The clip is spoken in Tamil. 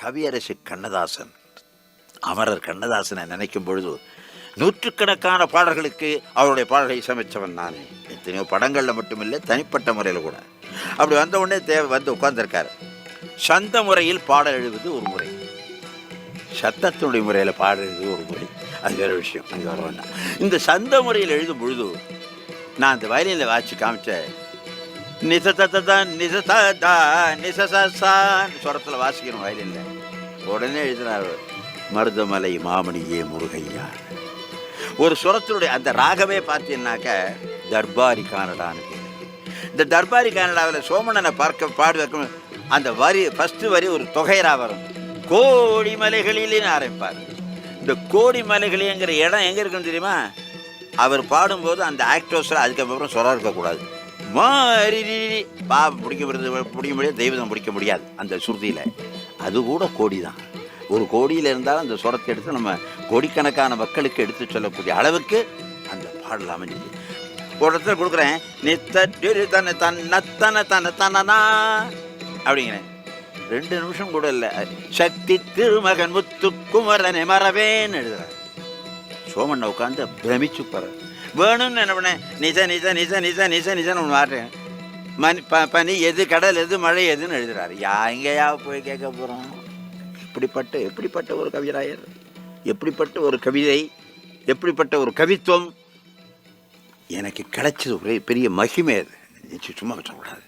கவியரசு கண்ணதாசன். அமரர் கண்ணதாசனை நினைக்கும் பொழுது நூற்றுக்கணக்கான பாடல்களுக்கு அவருடைய பாடலை இசையமைச்சவன் நானே. எத்தனையோ படங்களில் மட்டுமில்லை தனிப்பட்ட முறையில் கூட. அப்படி வந்த உடனே தேவை வந்து உட்கார்ந்துருக்கார். சந்த முறையில் பாடல் எழுதுவது ஒரு முறை. சத்தத்தினுடைய முறையில் பாடல் எழுதுவது ஒரு முறை. அது வேற விஷயம். அங்கே வர வேண்டாம் இந்த சந்த முறையில் எழுதும் பொழுது நான் அந்த வயலினில் வாட்சி காமிச்ச நிசதா நிசதா நிசசான் சுரத்தில் வாசிக்கணும் வயலில். உடனே எழுதினார் மருதமலை மாமணியே முருகையா. ஒரு சுரத்தினுடைய அந்த ராகமே பார்த்தீங்கன்னாக்க தர்பாரி கானடான்னு இந்த தர்பாரி கானடாவில் சோமனனை பார்க்க பாடுவதற்கு அந்த வரி ஃபஸ்ட்டு வரி ஒரு தொகைரா வரும். கோடி மலைகளிலேன்னு ஆரம்பிப்பார். இந்த கோடி மலைகளிங்கிற இடம் எங்கே இருக்குன்னு தெரியுமா? அவர் பாடும்போது அந்த ஆக்டர்ஸில் அதுக்கப்புறம் சொரம் இருக்கக்கூடாது. மாறி பிடிக்க பிடிக்க முடியாது தெய்வம் பிடிக்க முடியாது அந்த சுருதியில். அது கூட கோடி தான் ஒரு கோடியில் இருந்தாலும் அந்த சுரத்தை எடுத்து நம்ம கோடிக்கணக்கான மக்களுக்கு எடுத்து சொல்லக்கூடிய அளவுக்கு அந்த பாடல் அமைஞ்சது. ஒரு இடத்துல கொடுக்குறேன் நித்த தன தன்ன தன தன தனனா அப்படிங்கிறேன். ரெண்டு நிமிஷம் கூட இல்லை. சக்தி திருமகன் முத்துக்குமரனை மறவேன்னு எழுதுறேன். சோமண்ண உட்காந்து பிரமிச்சு போற வேணும்னு என்ன பண்ணேன் நிஜ நிஜ நிஜ நிஜ நிஜ நிஜன்னு ஒன்று வாடுறேன் மணி ப பனி எது கடல் எது மழை எதுன்னு எழுதுறாரு. யா எங்கேயா போய் கேட்க போகிறோம் இப்படிப்பட்ட எப்படிப்பட்ட ஒரு கவிராயர் எப்படிப்பட்ட ஒரு கவிதை எப்படிப்பட்ட ஒரு கவித்துவம் எனக்கு கிடைச்சது ஒரே பெரிய மகிமை அது. சும்மா வச்சக்கூடாது